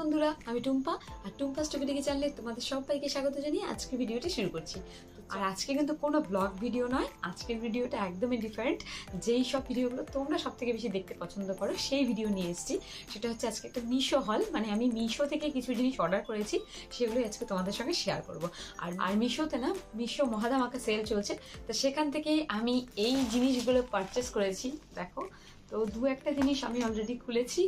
বন্ধুরা, আমি টুম্পা। আর টুম্পা স্টুপিডিকে চ্যানেলে তোমাদের সবাইকে স্বাগত জানিয়ে আজকে ভিডিওটি শুরু করছি। আর আজকে কিন্তু কোনো ব্লগ ভিডিও নয়, আজকের ভিডিওটা একদমই ডিফারেন্ট যেই সব ভিডিওগুলো তোমরা সব থেকে বেশি দেখতে পছন্দ করো, সেই ভিডিও নিয়ে এসেছি। সেটা হচ্ছে আজকে একটা মিশো হল মানে আমি মিশো থেকে কিছু জিনিস অর্ডার করেছি সেগুলো আজকে তোমাদের সঙ্গে শেয়ার করব। আর আর মিশোতে না, মিশো মহাদামাকা সেল চলছে। তো সেখান থেকে আমি এই জিনিসগুলো পারচেস করেছি, দেখো। তো দু একটা জিনিস আমি অলরেডি খুলেছি,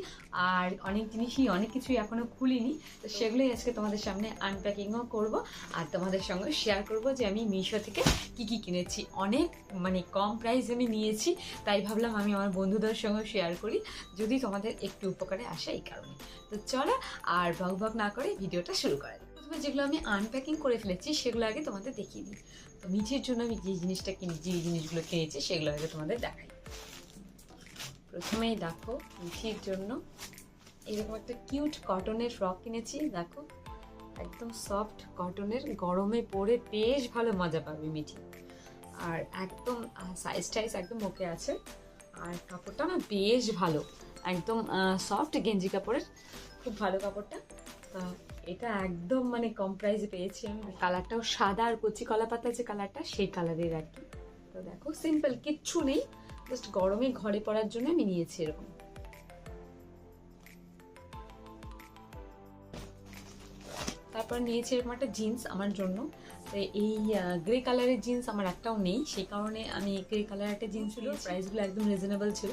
আর অনেক জিনিসই অনেক কিছুই এখনও খুলিনি। তো সেগুলোই আজকে তোমাদের সামনে আনপ্যাকিংও করব, আর তোমাদের সঙ্গে শেয়ার করব যে আমি মিশো থেকে কি কি কিনেছি। অনেক মানে কম প্রাইস আমি নিয়েছি, তাই ভাবলাম আমি আমার বন্ধুদের সঙ্গে শেয়ার করি, যদি তোমাদের একটু উপকারে আসে এই কারণে। তো চলো, আর ভগ ভগ না করে ভিডিওটা শুরু করা প্রথমে যেগুলো আমি আনপ্যাকিং করে ফেলেছি, সেগুলো আগে তোমাদের দেখিয়ে দিই। তো মিঠির জন্য আমি যে জিনিসটা কিনে যে জিনিসগুলো কিনেছি, সেগুলো আগে তোমাদের দেখাই। প্রথমেই দেখো মিঠির জন্য। এরকম একটা কিউট কটনের ফ্রক কিনেছি, দেখো। একদম সফট কটনের গরমে পরে বেশ ভালো মজা পাবে মিঠি। আর একদম সাইজ টাইজ একদম ওকে আছে। আর কাপড়টা না বেশ ভালো। একদম সফট গেঞ্জি কাপড়ের, খুব ভালো কাপড়টা। তা এটা একদম মানে কম প্রাইসে পেয়েছি আমি। কালারটাও সাদা আর কচি কলা পাতা যে কালারটা সেই কালারের আর কি তো দেখো সিম্পল কিচ্ছু নেই। জাস্ট গরমে ঘরে পড়ার জন্য আমি নিয়েছি এরকম। তারপর নিয়েছি এরকম একটা জিন্স আমার জন্য। তো এই গ্রে কালারের জিন্স আমার একটাও নেই। সেই কারণে আমি গ্রে কালার একটা জিন্স ছিল প্রাইসগুলো একদম রিজনেবল ছিল।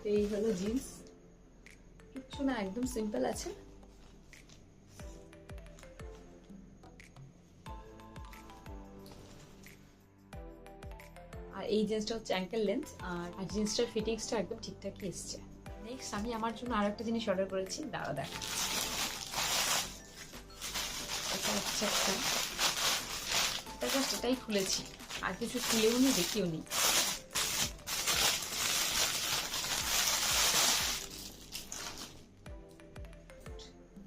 তো এই হলো জিন্স। কিচ্ছু না একদম সিম্পল আছে। এই জিন্সটা হচ্ছে অ্যাঙ্কেল লেন্থ আর জিন্সটার ফিটিংসটা একদম ঠিকঠাকই এসছে। নেক্সট আমি আমার জন্য আর একটা জিনিস অর্ডার করেছি। দাঁড়া দেখ। খুলেছি। আর কিছু খুলেও নি, দেখিও নি।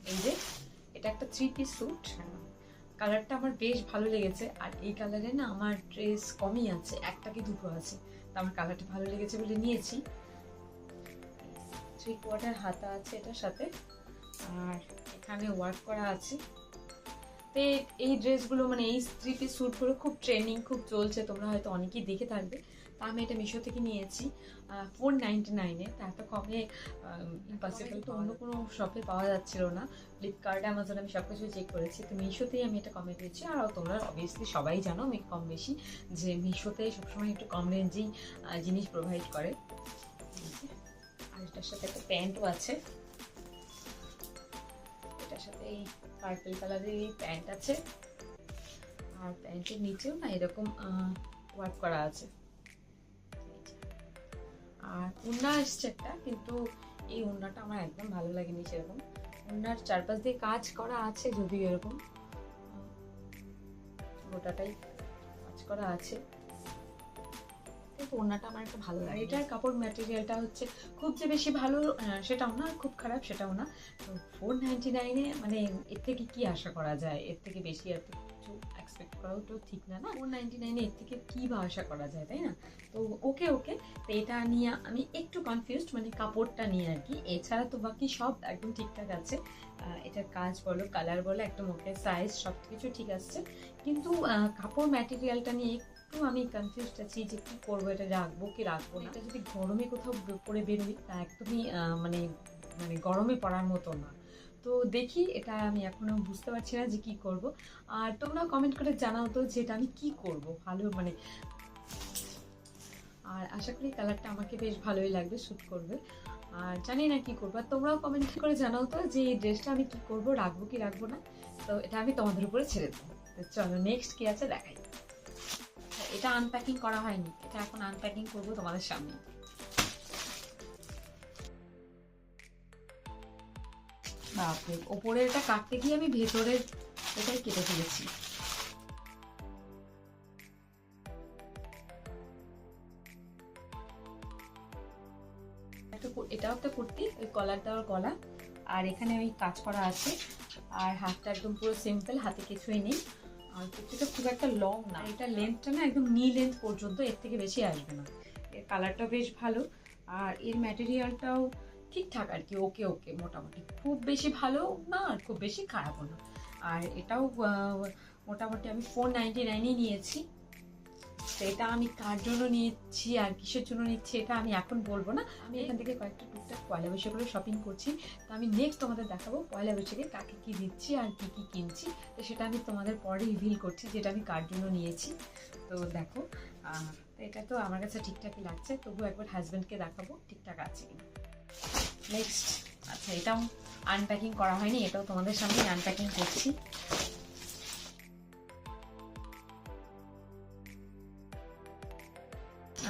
এই যে, এটা একটা থ্রি পিস স্যুট কালারটা আমার বেশ ভালো লেগেছে, আর এই কালারে না আমার ড্রেস কমই আছে, একটা কি দুটো আছে। তো আমার কালারটা ভালো লেগেছে বলে নিয়েছি। থ্রি কোয়ার্টার হাতা আছে এটার সাথে, আর এখানে ওয়ার্ক করা আছে। তো এই- ড্রেসগুলো মানে এই থ্রি পিস স্যুটগুলো খুব ট্রেন্ডিং খুব চলছে, তোমরা হয়তো অনেকেই দেখে থাকবে। আমি এটা মিশো থেকে নিয়েছি ফোর নাইনটি নাইনে তা এত কমে ইম্পসিবল তো অন্য কোনো শপে পাওয়া যাচ্ছিল না। ফ্লিপকার্ট অ্যামাজন আমি সব কিছু চেক করেছি। তো মিশোতেই আমি এটা কমে পেয়েছি। আর তোমরা অবভিয়াসলি সবাই জানো আমি কম বেশি, যে মিশোতে সবসময় একটু কম রেঞ্জেই জিনিস প্রোভাইড করে। আর এটার সাথে একটা প্যান্টও আছে। এটার সাথে এই পার্পল কালারের এই প্যান্ট আছে। আর প্যান্টের নিচেও না এরকম ওয়ার্ক করা আছে। আর উন্না এসছে একটা, কিন্তু এই উন্নাটা আমার একদম ভালো লাগেনি সেরকম। উন্নার চারপাশ দিয়ে কাজ করা আছে যদিও এরকম। গোটাটাই কাজ করা আছে। কিন্তু ওড়নাটা আমার একটু ভালো লাগে এটার কাপড় ম্যাটেরিয়ালটা হচ্ছে খুব যে বেশি ভালো সেটাও না, খুব খারাপ সেটাও না। ফোর নাইনটি নাইনে মানে এর থেকে কি আশা করা যায়? এর থেকে বেশি আর এক্সপেক্ট করাও তো ঠিক না না? ফোর নাইনটি নাইনে এর থেকে কী বা আশা করা যায়, তাই না? তো ওকে ওকে। তো এটা নিয়ে আমি একটু কনফিউজড মানে কাপড়টা নিয়ে আর কি। এছাড়া তো বাকি সব একদম ঠিকঠাক আছে। এটার কাজ বলো কালার বলো, একদম ওকে সাইজ সব কিছু ঠিক আসছে কিন্তু কাপড় ম্যাটেরিয়ালটা নিয়ে একটু আমি কনফিউজড আছি যে কি করব, এটা রাখব কি রাখব এটা যদি গরমে কোথাও পরে বেরোই তা একদমই মানে মানে গরমে পড়ার মতো না। তো দেখি, এটা আমি এখনও বুঝতে পারছি না যে কি করব। আর তোমরা কমেন্ট করে জানাও তো যে এটা আমি কি করব। ভালো মানে আর আশা করি কালারটা আমাকে বেশ ভালোই লাগবে শ্যুট করবে। আর জানি না কি করব। আর তোমরাও কমেন্ট করে জানাও তো যে এই ড্রেসটা আমি কি করব, রাখব কি রাখব না। তো এটা আমি তোমাদের উপরে ছেড়ে দেবো। তো চলো নেক্সট কি আছে দেখাই। এটা আনপ্যাকিং করা হয়নি। এটা এখন আনপ্যাকিং করব তোমাদের সামনে। বাপরে ওপরের এটা কাটতে গিয়ে আমি ভেতরের এটাই কেটে ফেলেছি। এটাও একটা কুর্তি, ওই কলার দেওয়ার গলা। আর এখানে ওই কাজ করা আছে। আর হাতটা একদম পুরো সিম্পল হাতে কিছুই নেই। আর কুর্তিটা খুব একটা লং না। এটা লেন্থটা না একদম নি লেন্থ পর্যন্ত, এর থেকে বেশি আসবে না। এর কালারটাও বেশ ভালো। আর এর ম্যাটেরিয়ালটাও ঠিকঠাক আর কি ওকে ওকে মোটামুটি। খুব বেশি ভালো না, আর খুব বেশি খারাপও না। আর এটাও মোটামুটি আমি ফোর নাইনটি নাইনই নিয়েছি। তো এটা আমি কার জন্য নিয়েছি, আর কিসের জন্য নিচ্ছি, এটা আমি এখন বলব না। আমি এখান থেকে কয়েকটা টুকটাক পয়লা বৈশাখের শপিং করছি। তো আমি নেক্সট তোমাদের দেখাবো পয়লা বৈশাখে কাকে কী দিচ্ছি আর কি কি কিনছি। তো সেটা আমি তোমাদের পরে রিভিল করছি, যেটা আমি কার জন্য নিয়েছি। তো দেখো এটা তো আমার কাছে ঠিকঠাকই লাগছে তবু একবার হাজব্যান্ডকে দেখাবো ঠিকঠাক আছে কিনা। নেক্সট আচ্ছা এটাও আনপ্যাকিং করা হয়নি, এটাও তোমাদের সামনে আনপ্যাকিং করছি।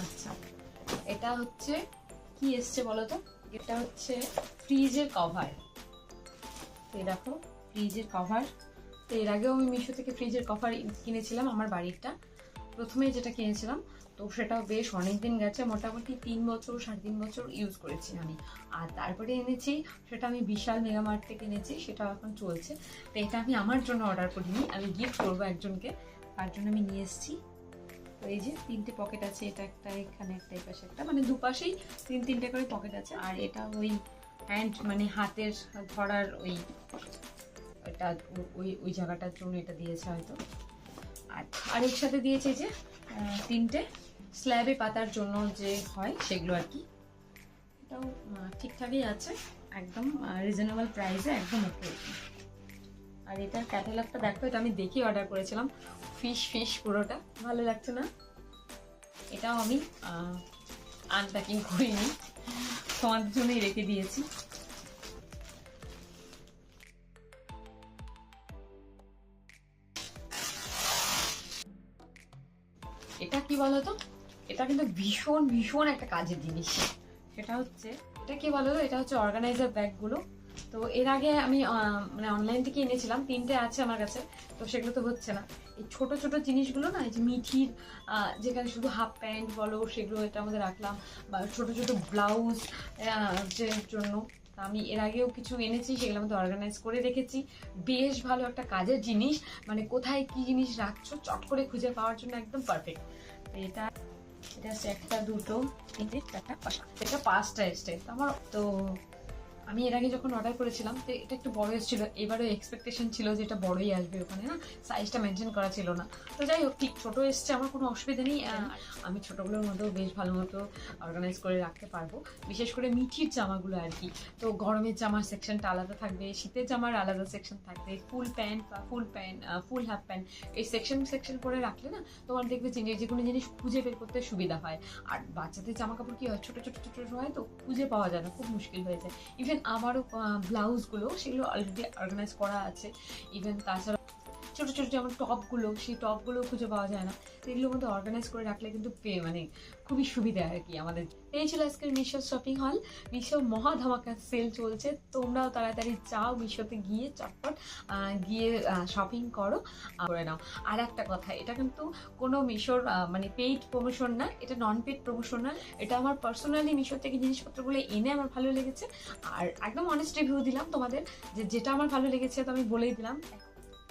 আচ্ছা এটা হচ্ছে, কি এসছে বলো তো? এটা হচ্ছে ফ্রিজের কভার এই দেখো, ফ্রিজের কভার তো এর আগেও আমি মিশো থেকে ফ্রিজের কভার কিনেছিলাম, আমার বাড়িরটা। প্রথমে যেটা কিনেছিলাম তো সেটাও বেশ অনেক দিন গেছে, মোটামুটি তিন বছর, সাড়ে তিন বছর ইউজ করেছি আমি। আর তারপরে এনেছি, সেটা আমি বিশাল মেগামার্ট থেকে এনেছি সেটা এখন চলছে। তো এটা আমি আমার জন্য অর্ডার করিনি, আমি গিফট করব একজনকে, তার জন্য আমি নিয়ে এসেছি। তো এই যে তিনটে পকেট আছে, এটা একটা, এখানে একটা, এই পাশে একটা মানে দুপাশেই তিন, তিনটে করে পকেট আছে। আর এটা ওই হ্যান্ড মানে হাতের ধরার ওই, এটা ওই ওই জায়গাটার জন্য এটা দিয়েছে হয়তো। আর আর এর সাথে দিয়েছে যে তিনটে। স্ল্যাবে পাতার জন্য যে হয় সেগুলো আর কি। এটাও ঠিকঠাকই আছে, একদম রিজনেবল প্রাইসে একদম ওকে আর এটার ক্যাটালগটা দেখো, এটা আমি দেখে অর্ডার করেছিলাম। ফিশ ফিশ পুরোটা। ভালো লাগছে না? এটাও আমি আনপ্যাকিং করিনি। তোমাদের জন্যই রেখে দিয়েছি। এটা কি বলতো? এটা কিন্তু ভীষণ ভীষণ একটা কাজের জিনিস। সেটা হচ্ছে, এটা কি বলো? এটা হচ্ছে অর্গানাইজার ব্যাগগুলো তো এর আগে আমি মানে অনলাইন থেকে এনেছিলাম। তিনটে আছে আমার কাছে, তো সেগুলো তো হচ্ছে না। এই ছোট ছোট জিনিসগুলো না, এই যে মিঠির যেখানে শুধু হাফ প্যান্ট বলো, সেগুলো এটার মধ্যে রাখলাম। বা ছোট ছোট ব্লাউজ জন্য। আমি এর আগেও কিছু এনেছি, সেগুলো মধ্যে অর্গানাইজ করে রেখেছি। বেশ ভালো একটা কাজের জিনিস। মানে কোথায় কি জিনিস রাখছো, চট করে খুঁজে পাওয়ার জন্য একদম পারফেক্ট এটা হচ্ছে একটা দুটো তিনটে চারটা পাঁচটা এটা পাঁচটা তো আমার তো আমি এর আগে যখন অর্ডার করেছিলাম তো এটা একটু বড় এসেছিল এবারে এক্সপেকটেশন ছিল যে এটা বড়ই আসবে ওখানে না? সাইজটা মেনটেন করা ছিল না। তো যাই হোক ঠিক ছোটো এসছে আমার কোনো অসুবিধা নেই। আহ, আমি ছোটোগুলোর মধ্যেও বেশ ভালো মতো অর্গানাইজ করে রাখতে পারব। বিশেষ করে মিঠির জামাগুলো আর কি। তো গরমের জামার সেকশনটা আলাদা থাকবে শীতের জামার আলাদা সেকশন থাকবে ফুল প্যান্ট বা full pant full half pant এই সেকশন সেকশন করে রাখলে না? তোমার দেখবে যে যে কোনো জিনিস খুঁজে বের করতে সুবিধা হয়। আর বাচ্চাদের জামা কাপড় কী হয়? ছোটো ছোটো ছোটো ছোট হয় তো খুঁজে পাওয়া যায় না খুব মুশকিল হয়ে যায়। ইভেন আমারও ব্লাউজগুলো সেগুলো অলরেডি অর্গানাইজ করা আছে। ইভেন তাছাড়া ছোট ছোট যেমন টপগুলো সেই টপগুলো খুঁজে পাওয়া যায় না। এগুলোর মধ্যে অর্গানাইজ করে রাখলে কিন্তু পে- মানে খুবই সুবিধা আর কি আমাদের। এই ছিল আজকের মিশো শপিং হল মিশো মহা ধামাকা সেল চলছে। তোমরাও তাড়াতাড়ি যাও মিশোতে গিয়ে চটপট গিয়ে শপিং করো করে নাও। আর একটা কথা, এটা কিন্তু কোনো মিশোর মানে পেইড প্রমোশন না, এটা নন পেইড প্রমোশন না এটা আমার পার্সোনালি মিশো থেকে জিনিসপত্রগুলো এনে আমার ভালো লেগেছে। আর একদম অনেস্ট রিভিউ দিলাম তোমাদের, যে যেটা আমার ভালো লেগেছে তো আমি বলেই দিলাম।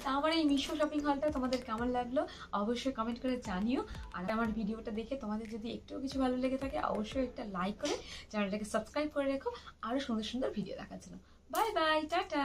আমার এই মিশো শপিং হলটা তোমাদের কেমন লাগল অবশ্যই কমেন্ট করে জানিও। আর আমার ভিডিওটা দেখে তোমাদের যদি একটুও কিছু ভালো লেগে থাকে, অবশ্যই একটা লাইক করে চ্যানেলটাকে সাবস্ক্রাইব করে রেখো। আরও সুন্দর সুন্দর ভিডিও দেখার জন্য। Bye bye tata!